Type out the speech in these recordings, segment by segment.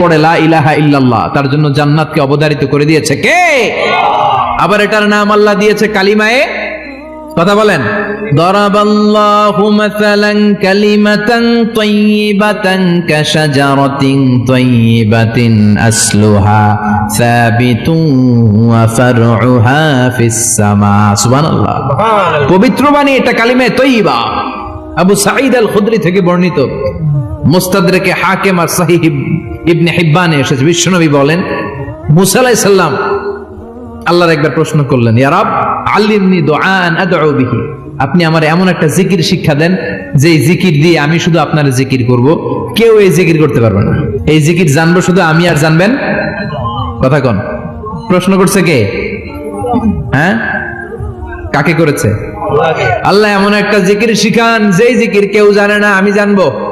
পড়ে লা ইলাহা ইল্লাল্লাহ তার জন্য জান্নাতকে অবধারিত করে দিয়েছে কে? আবার এটার নাম আল্লাহ দিয়েছে কালিমায়ে? কথা বলেন। দরাবাল্লাহু মাসালান কালিমাতান তাইয়িবাতান কাশাজারাতিন তাইয়িবাতিন আসলুহা সাবিতুন ওয়া ফারউহা ফিস সামা। সুবহানাল্লাহ। পবিত্র বাণী এটা কালিমে তৈবা আবু সাঈদ আল খুদরি থেকে বর্ণিত। মুস্তাদরেকে হাকিম আর সাহিহ ইবনে হিব্বানে এসেছে। বিশ্বনবী বলেন, মুসা আলাইহিস সালাম আল্লাহর একবার প্রশ্ন করলেন, ইয়া রব, আল্লিমনি আদউ বিহি। আপনি আমার এমন একটা জিকির শিক্ষা দেন যে জিকির দিয়ে আমি শুধু আপনার জিকির করব। কেউ এই জিকির করতে পারবে না। এই জিকির জানব শুধু আমি আর জানবেন? কথা কোন। প্রশ্ন করছে কে? হ্যাঁ? কাকে করেছে? আল্লাহ এমন একটা জিকির শিখান, যেই জিকির কেউ জানে না, আমি জানব।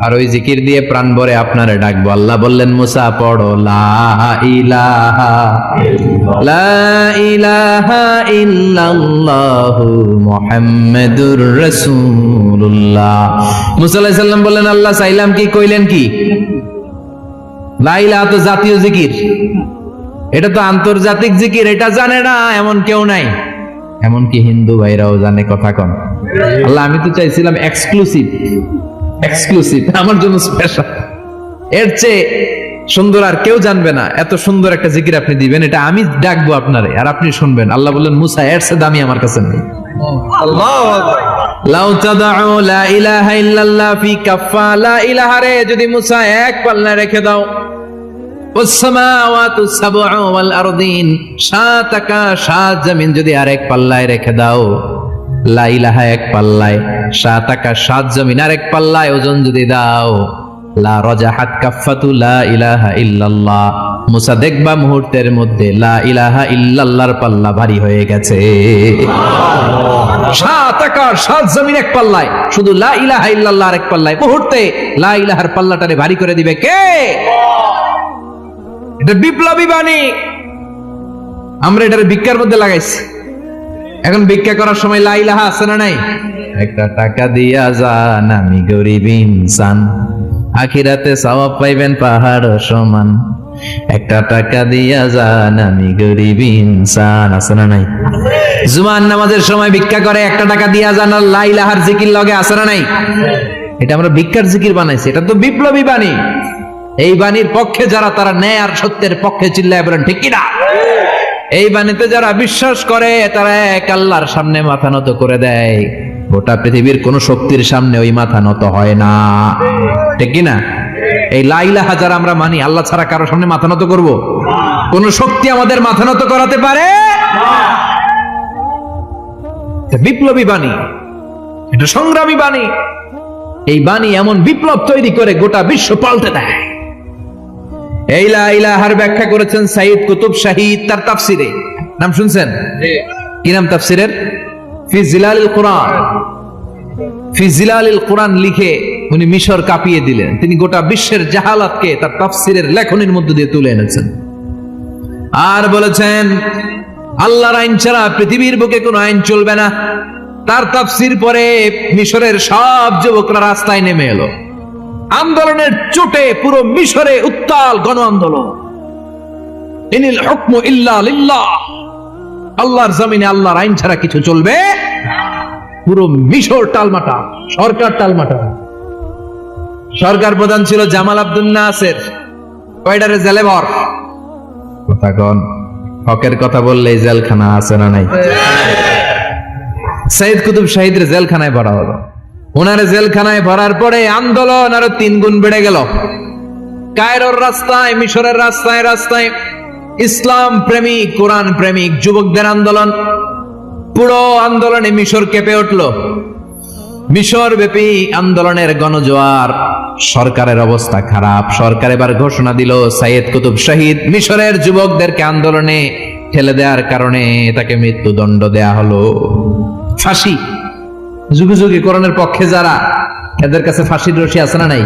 আর ওই জিকির দিয়ে প্রাণ ভরে আপনারে ডাকবো। আল্লাহ বললেন, মুসা, পড়ো, লা লা বললেন, আল্লাহ চাইলাম কি, কইলেন কি? লা ইলাহা তো জাতীয় জিকির। এটা তো আন্তর্জাতিক জিকির, এটা জানে না, এমন কেউ নাই। এমনকি হিন্দু ভাইরাও জানে কথা কন। আল্লাহ, আমি তো চাইছিলাম এক্সক্লুসিভ এক্সক্লুসিভ আমার জন্য স্পেশাল এর চেয়ে সুন্দর আর কেউ জানবে না এত সুন্দর একটা জিকির আপনি দিবেন এটা আমি ডাকবো আপনারে আর আপনি শুনবেন। আল্লাহ বললেন মুসা এর চেয়ে দামি আমার কাছে নেই। যদি মুসা এক পাল্লা রেখে দাও। সাত আকা সাত জমিন যদি আর এক পাল্লায় রেখে দাও। লাইলাহা এক পাল্লায়। সাত সাত জমিন পাল্লায় ওজন যদি দাও। লা রজাহাত কাফাতু লা ইলাহা ইল্লাল্লাহ। মুসা দেখবা মুহূর্তের মধ্যে লা ইলাহা ইল্লাল্লাহর পাল্লা ভারী হয়ে গেছে। সাত আকাশ সাত জমিন এক পাল্লায়, শুধু লা ইলাহা ইল্লাল্লাহ পাল্লায়। মুহূর্তে লা ইলাহার পাল্লাটারে ভারী করে দিবে কে? এটা বিপ্লবী বাণী। আমরা এটার ভিক্ষার মধ্যে লাগাইছি। এখন ভিক্ষা করার সময় লাইলাহা আছে না নাই? একটা টাকা দিয়া যান, আমি গরিব ইনসান। আখিরাতে সওয়াব পাইবেন পাহাড় সমান। একটা টাকা দিয়া যান, আমি গরিব ইনসান। আছে না নাই? জুমান নামাজের সময় ভিক্ষা করে, একটা টাকা দিয়া যান, আর লাইলাহার জিকির লগে আছে না নাই? এটা আমরা ভিক্ষার জিকির বানাইছি, এটা তো বিপ্লবী বাণী। এই বাণীর পক্ষে যারা, তারা ন্যায় আর সত্যের পক্ষে চিল্লায় বলেন, ঠিক কিনা? এই বাণীতে যারা বিশ্বাস করে, তারা এক আল্লাহর সামনে মাথা নত করে দেয়। গোটা পৃথিবীর কোন শক্তির সামনে ওই মাথা নত হয় না। ঠিক কিনা? এই লাইলা হাজার আমরা মানি আল্লাহ ছাড়া কারও সামনে মাথা নত করব? কোন শক্তি আমাদের মাথা নত করাতে পারে? বিপ্লবী বাণী। এটা সংগ্রামী বাণী। এই বাণী এমন বিপ্লব তৈরি করে গোটা বিশ্ব পাল্টে দেয়। এই লা ইলাহার ব্যাখ্যা করেছেন সাইদ কুতুব শাহিদ তার তাফসিরে। নাম শুনছেন? কি নাম তাফসিরের? ফি কোরআন। ফি কোরআন লিখে উনি মিশর কাঁপিয়ে দিলেন। তিনি গোটা বিশ্বের জাহালাতকে তার তাফসিরের লেখনের মধ্য দিয়ে তুলে এনেছেন। আর বলেছেন, আল্লাহর আইন ছাড়া পৃথিবীর বুকে কোনো আইন চলবে না। তার তাফসির পরে মিশরের সব যুবকরা রাস্তায় নেমে এলো। আন্দোলনের চোটে পুরো মিশরে উত্তাল গণ আন্দোলন ইল্লা লিল্লাহ। আল্লাহর জমিনে আল্লাহর আইন ছাড়া কিছু চলবে পুরো মিশর টালমাটা সরকার টালমাটা। সরকার প্রধান ছিল জামাল আব্দুল নাসের। কয়ডারে জেলেবর? কথা কন হকের কথা বললে জেলখানা আছে না নাই? সাইদ কুতুব শাহিদের জেলখানায় ভরা হলো। ওনার জেলখানায় ভরার পরে আন্দোলন আরও তিন গুণ বেড়ে গেল। কায়রোর রাস্তায় মিশরের রাস্তায় রাস্তায় ইসলাম প্রেমিক, কোরআন প্রেমিক, যুবকদের আন্দোলন। পুরো আন্দোলনে মিশর কেঁপে উঠল। মিশর ব্যাপী আন্দোলনের গণজোয়ার। সরকারের অবস্থা খারাপ। সরকার এবার ঘোষণা দিল, সাইয়েদ কুতুব শহীদ মিশরের যুবকদেরকে আন্দোলনে ঠেলে দেওয়ার কারণে তাকে মৃত্যুদণ্ড দেয়া হলো। ফাঁসি। যুগে যুগে করণের পক্ষে যারা, এদের কাছে ফাঁসির রশি আছে না নাই?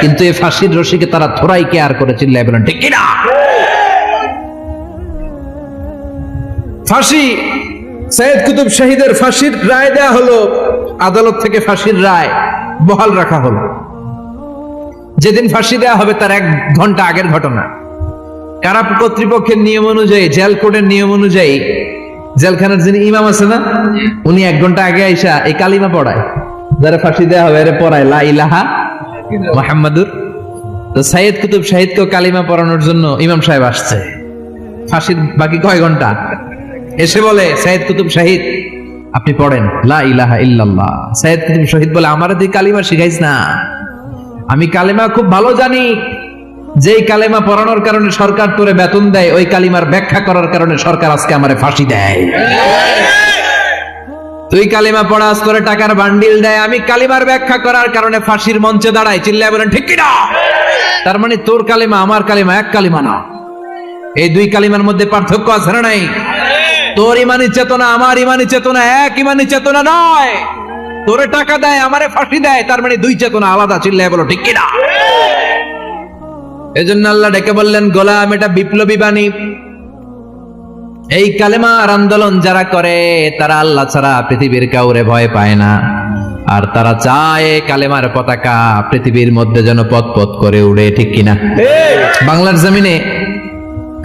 কিন্তু এই ফাঁসির রশিকে তারা থোড়াই কেয়ার করে চিল্লাই বলেন, ঠিক কিনা ফাঁসি, সৈয়দ কুতুব শহীদের ফাঁসির রায় দেয়া হলো, আদালত থেকে ফাঁসির রায় বহাল রাখা হলো। যেদিন ফাঁসি দেয়া হবে তার এক ঘণ্টা আগের ঘটনা। কারা কর্তৃপক্ষের নিয়ম অনুযায়ী, জেল কোর্টের নিয়ম অনুযায়ী, জেলখানার যিনি ইমাম আছে না, উনি এক ঘণ্টা আগে আইসা এই কালিমা পড়ায়। যারা ফাঁসি দেওয়া হবে এরা পড়ায়, লা ইলাহা মোহাম্মদুর তো সাইয়েদ কুতুব শাহিদকে কালিমা পড়ানোর জন্য ইমাম সাহেব আসছে। ফাঁসির বাকি কয় ঘণ্টা? এসে বলে, সাইয়েদ কুতুব শাহিদ। আপনি পড়েন, লা ইলাহা ইল্লাল্লাহ। সাইয়েদ কুতুব শহীদ বলে, আমার তুই কালিমা শিখাইস না। আমি কালিমা খুব ভালো জানি। যেই কালেমা পড়ানোর কারণে সরকার তোরে বেতন দেয়, ওই কালিমার ব্যাখ্যা করার কারণে সরকার আজকে আমারে ফাঁসি দেয়। তুই কালিমা পড়াস, তোরে টাকার বান্ডিল দেয়। আমি কালিমার ব্যাখ্যা করার কারণে ফাঁসির মঞ্চে দাঁড়াই। চিল্লায় বলেন, ঠিক কিনা? তার মানে তোর কালিমা, আমার কালিমা এক কালিমা না। এই দুই কালিমার মধ্যে পার্থক্য আছে না নাই? তোর ইমানি চেতনা আমার ইমানি চেতনা এক ইমানি চেতনা নয়। তোরে টাকা দেয় আমারে ফাঁসি দেয় তার মানে দুই চেতনা আলাদা। চিল্লায় বলো ঠিক কিনা? এজন্য আল্লাহ ডেকে বললেন গোলাম এটা বিপ্লবী বাণী। এই কালেমার আন্দোলন যারা করে তারা আল্লাহ ছাড়া পৃথিবীর কাউরে ভয় পায় না। আর তারা চায় কালেমার পতাকা পৃথিবীর মধ্যে যেন পথ পথ করে উড়ে ঠিক কিনা? বাংলার জমিনে